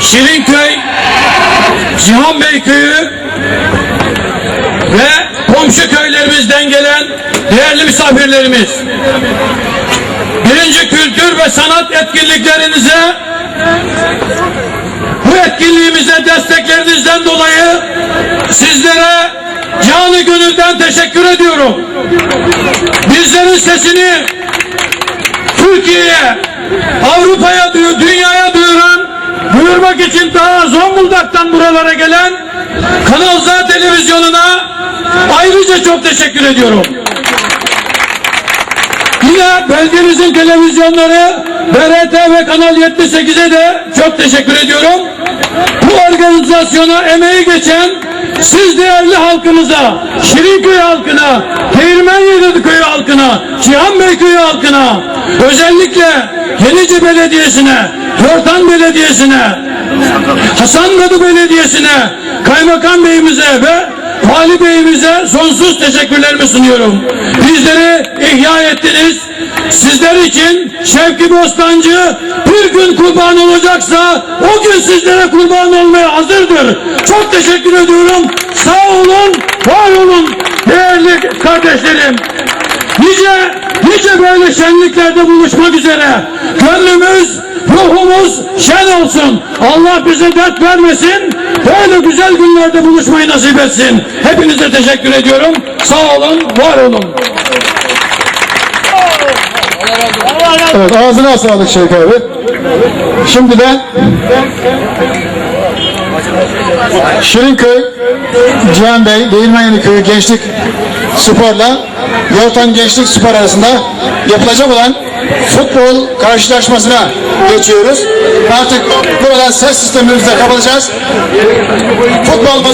Şirinköy, Cihan Bey Köyü ve komşu köylerimizden gelen değerli misafirlerimiz. Birinci kültür ve sanat etkinliklerinize bu etkinliğimize desteklerinizden dolayı sizlere canı gönülden teşekkür ediyorum. Bizlerin sesini Türkiye'ye, Avrupa'ya, dünyaya duyurmak için daha Zonguldak'tan buralara gelen Kanal Z televizyonuna ayrıca çok teşekkür ediyorum. Yine bölgemizin televizyonları BRT ve Kanal 78'e de çok teşekkür ediyorum. Bu organizasyona emeği geçen siz değerli halkımıza, Şirinköy halkına, Değirmenyedi köyü halkına, Cihan Bey köyü halkına, özellikle Yenice Belediyesi'ne, Yortan Belediyesi'ne, Hasangadı Belediyesi'ne, Kaymakam Beyimize ve Vali Beyimize sonsuz teşekkürlerimi sunuyorum. Bizleri ihya ettiniz. Sizler için Şevki Bostancı bir gün kurban olacaksa o gün sizlere kurban olmaya hazırdır. Çok teşekkür ediyorum. Sağ olun, var olun değerli kardeşlerim. Nice, nice böyle şenliklerde buluşmak üzere. Gönlümüz, ruhumuz şen olsun. Allah bize dert vermesin. Böyle güzel günlerde buluşmayı nasip etsin. Hepinize teşekkür ediyorum. Sağ olun, var olun. Evet ağzına sağlık Şevki abi. Şimdi de Şirinköy, Cihan Bey, Değirmenyeni Köyü Gençlik Spor'la Yortan Gençlik Spor arasında yapılacak olan futbol karşılaşmasına geçiyoruz. Artık buradan ses sistemimizi de kapatacağız. Futbol